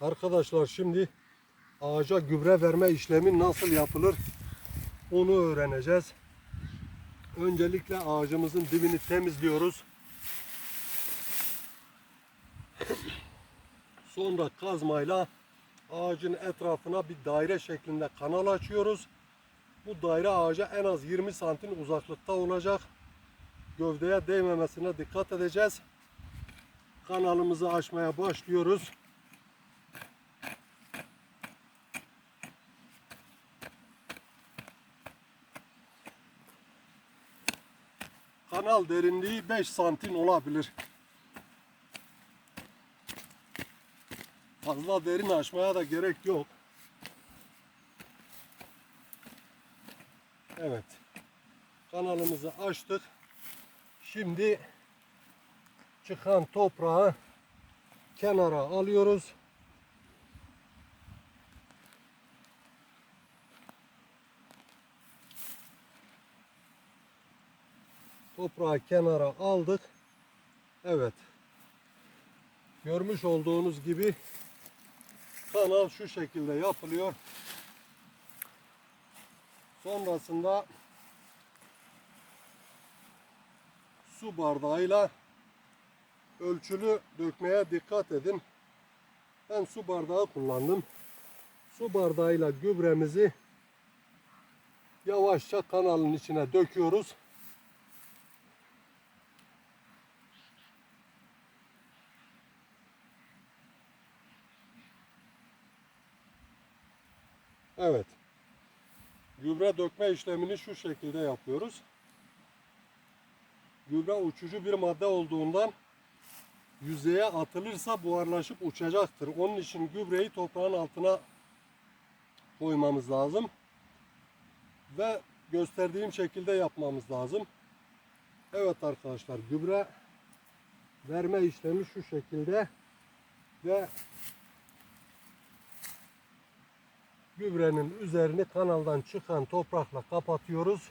Arkadaşlar şimdi ağaca gübre verme işlemi nasıl yapılır onu öğreneceğiz. Öncelikle ağacımızın dibini temizliyoruz. Sonra kazmayla ağacın etrafına bir daire şeklinde kanal açıyoruz. Bu daire ağaca en az 20 santim uzaklıkta olacak. Gövdeye değmemesine dikkat edeceğiz. Kanalımızı açmaya başlıyoruz. Kanal derinliği 5 santim olabilir. Fazla derin açmaya da gerek yok. Evet. Kanalımızı açtık. Şimdi çıkan toprağı kenara alıyoruz. Toprağı kenara aldık. Evet. Görmüş olduğunuz gibi kanal şu şekilde yapılıyor. Sonrasında su bardağıyla ölçülü dökmeye dikkat edin. Ben su bardağı kullandım. Su bardağıyla gübremizi yavaşça kanalın içine döküyoruz. Evet. Gübre dökme işlemini şu şekilde yapıyoruz. Gübre uçucu bir madde olduğundan yüzeye atılırsa buharlaşıp uçacaktır. Onun için gübreyi toprağın altına koymamız lazım. Ve gösterdiğim şekilde yapmamız lazım. Evet arkadaşlar gübre verme işlemi şu şekilde ve gübrenin üzerini kanaldan çıkan toprakla kapatıyoruz.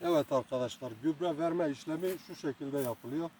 Evet arkadaşlar gübre verme işlemi şu şekilde yapılıyor.